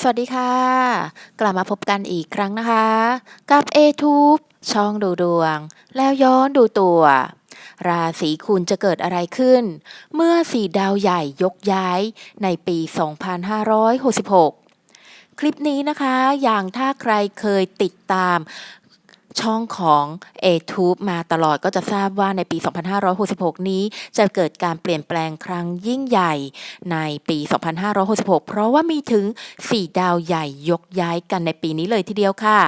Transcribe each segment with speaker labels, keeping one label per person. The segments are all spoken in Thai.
Speaker 1: สวัสดีค่ะ กลับมาพบกันอีกครั้งนะคะ กับ A-Tube ช่องดูดวง แล้วย้อนดูตัว ราศีคุณจะเกิดอะไรขึ้น เมื่อสีดาวใหญ่ยกย้ายในปี 2566 คลิปนี้นะคะ อย่างถ้าใครเคยติดตาม ช่องของ A-Tube มาตลอดก็จะทราบว่าในปี 2566 นี้จะเกิดการเปลี่ยนแปลงครั้งยิ่งใหญ่ในปี 2566 เพราะว่ามีถึง 4 ดาวใหญ่ยกย้ายกันในปีนี้เลยทีเดียวค่ะ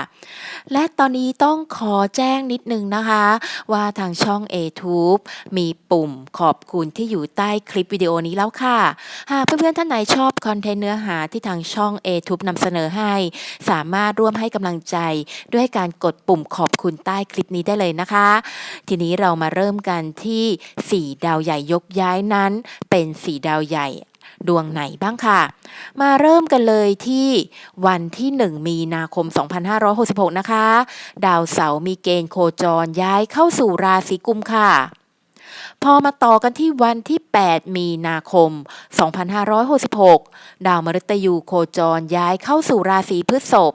Speaker 1: และตอนนี้ต้องขอแจ้งนิดนึงนะคะ ว่าทางช่อง A-Tube มีปุ่มขอบคุณที่อยู่ใต้คลิปวิดีโอนี้แล้วค่ะ หากเพื่อนๆท่านไหนชอบคอนเทนต์เนื้อหาที่ทางช่อง A-Tube นำเสนอให้ สามารถร่วมให้กำลังใจด้วยการกดปุ่มขอบคุณใต้คลิปนี้ได้เลยนะคะ ทีนี้เรามาเริ่มกันที่4ดาวใหญ่ยกย้ายนั้น เป็น4ดาวใหญ่ดวงไหนบ้างค่ะ มาเริ่มกันเลยที่วันที่ 1 มีนาคม 2566 นะคะ ดาวเสาร์มีเกณฑ์โคจรย้ายเข้าสู่ราศีกุมค่ะ พอมาต่อกันที่วันที่ 8 มีนาคม 2566 ดาวมฤตยูโคจรย้ายเข้าสู่ราศีพฤษภ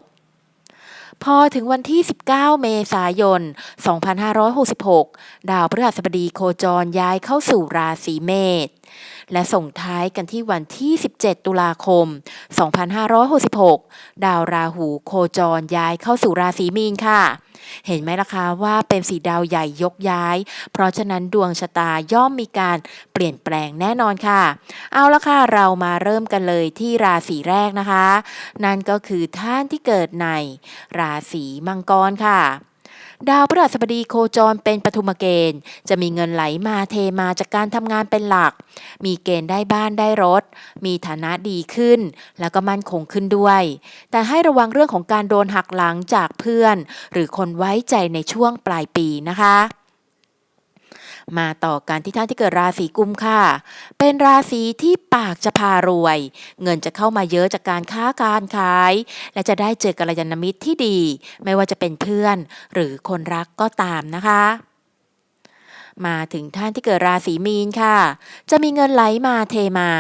Speaker 1: พอถึงวันที่ 19 เมษายน 2566 ดาวพฤหัสบดีโคจรย้ายเข้าสู่ราศีเมษและส่งท้ายกันที่วันที่ 17 ตุลาคม 2566 ดาวราหูโคจรย้ายเข้าสู่ราศีมีนค่ะ เห็นไหมล่ะคะว่าเป็นสีดาวใหญ่ยกย้าย เพราะฉะนั้นดวงชะตาย่อมมีการเปลี่ยนแปลงแน่นอนค่ะ เอาละค่ะเรามาเริ่มกันเลยที่ราศีแรกนะคะ นั่นก็คือท่านที่เกิดในราศีมังกรค่ะ ดาวพฤหัสบดีโคจรเป็นปฐุมเกณฑ์ จะมีเงินไหลมาเทมาจากการทำงานเป็นหลัก มีเกณฑ์ได้บ้านได้รถ มีฐานะดีขึ้น แล้วก็มั่นคงขึ้นด้วย แต่ให้ระวังเรื่องของการโดนหักหลังจากเพื่อน หรือคนไว้ใจในช่วงปลายปีนะคะ มาต่อกันที่ท่านที่เกิดราศีกุมค่ะ เป็นราศีที่ปากจะพารวย เงินจะเข้ามาเยอะจากการค้าการขาย และจะได้เจอกัลยาณมิตรที่ดี ไม่ว่าจะเป็นเพื่อนหรือคนรักก็ตามนะคะ มาถึงท่านที่เกิดราศีมีนค่ะ จะมีเงินไหลมาเทมา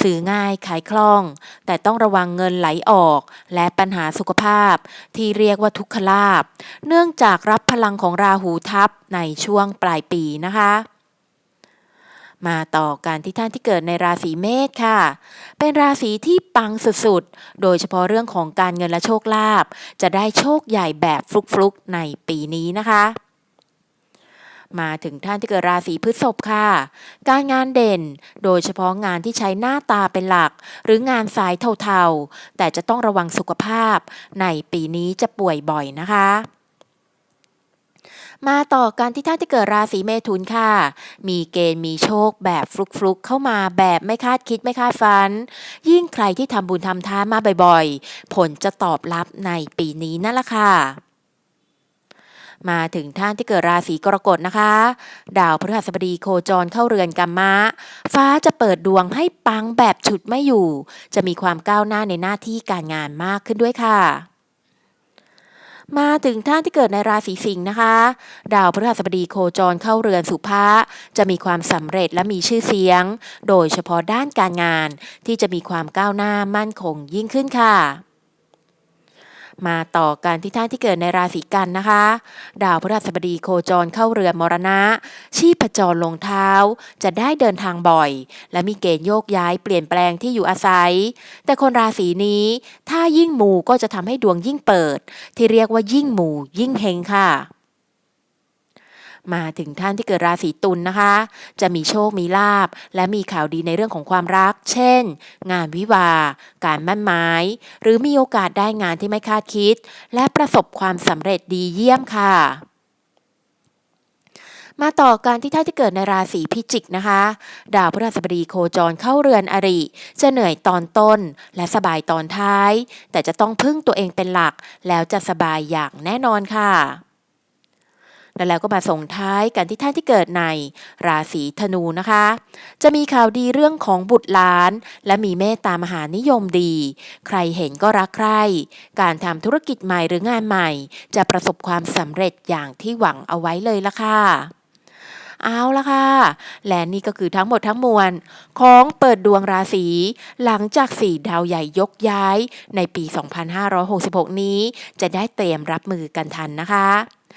Speaker 1: ซื้อง่ายขายคล่อง แต่ต้องระวังเงินไหลออก และปัญหาสุขภาพ ที่เรียกว่าทุกขลาบ เนื่องจากรับพลังของราหูทับในช่วงปลายปีนะคะมาต่อกันที่ท่านที่เกิดในราศีเมษค่ะ เป็นราศีที่ปังสุดๆ โดยเฉพาะเรื่องของการเงินและโชคลาภ จะได้โชคใหญ่แบบฟลุกๆ ในปีนี้นะคะ มาถึงท่านที่เกิดราศีพฤษภค่ะ การงานเด่น โดยเฉพาะงานที่ใช้หน้าตาเป็นหลัก หรืองานสายเทาๆ แต่จะต้องระวังสุขภาพ ในปีนี้จะป่วยบ่อยนะคะมาต่อกันที่ท่านที่เกิดราศีเมถุนค่ะ มีเกณฑ์มีโชคแบบฟลุกๆ เข้ามาแบบไม่คาดคิดไม่คาดฝัน ยิ่งใครที่ทำบุญทำทานมาบ่อยๆ ผลจะตอบรับในปีนี้นั่นแหละค่ะ มาถึงท่านที่เกิดราศีกรกฎนะคะ ดาวพฤหัสบดีโคจรเข้าเรือนกัมมะ ฟ้าจะเปิดดวงให้ปังแบบฉุดไม่อยู่ จะมีความก้าวหน้าในหน้าที่การงานมากขึ้นด้วยค่ะมาถึงท่านที่เกิดในราศีสิงห์นะคะ ดาวพฤหัสบดีโคจรเข้าเรือนสุภะจะมีความสำเร็จและมีชื่อเสียง โดยเฉพาะด้านการงานที่จะมีความก้าวหน้ามั่นคงยิ่งขึ้นค่ะ มาต่อกันที่ท่านที่เกิดในราศีกันนะคะ ดาวพฤหัสบดีโคจรเข้าเรือนมรณะ ชีพจรลงเท้า จะได้เดินทางบ่อย และมีเกณฑ์โยกย้ายเปลี่ยนแปลงที่อยู่อาศัย แต่คนราศีนี้ถ้ายิ่งมูก็จะทำให้ดวงยิ่งเปิด ที่เรียกว่ายิ่งมูยิ่งเฮงค่ะ มาถึงท่านที่เกิดราศีตุลนนะคะ จะมีโชคมีลาบ และมีข่าวดีในเรื่องของความรัก เช่น งานวิวา การมั่นหมาย หรือมีโอกาสได้งานที่ไม่คาดคิด และประสบความสำเร็จดีเยี่ยมค่ะมาต่อการที่ท่านที่เกิดในราศีพิจิกนะคะ ดาวพฤหัสบดีโคจรเข้าเรือนอริ จะเหนื่อยตอนต้นและสบายตอนท้าย แต่จะต้องพึ่งตัวเองเป็นหลักแล้วจะสบายอย่างแน่นอนค่ะ และแล้วก็มาส่งท้ายกันที่ท่านที่เกิดในราศีธนูนะคะ จะมีข่าวดีเรื่องของบุตรหลาน และมีเมตตามหานิยมดี ใครเห็นก็รักใคร่การทำธุรกิจใหม่หรืองานใหม่ จะประสบความสำเร็จอย่างที่หวังเอาไว้เลยละค่ะเอาละค่ะ และนี่ก็คือทั้งหมดทั้งมวล ของเปิดดวงราศี หลังจากสี่ดาวใหญ่ยกย้าย ในปี 2566 นี้ จะได้เตรียมรับมือกันทันนะคะ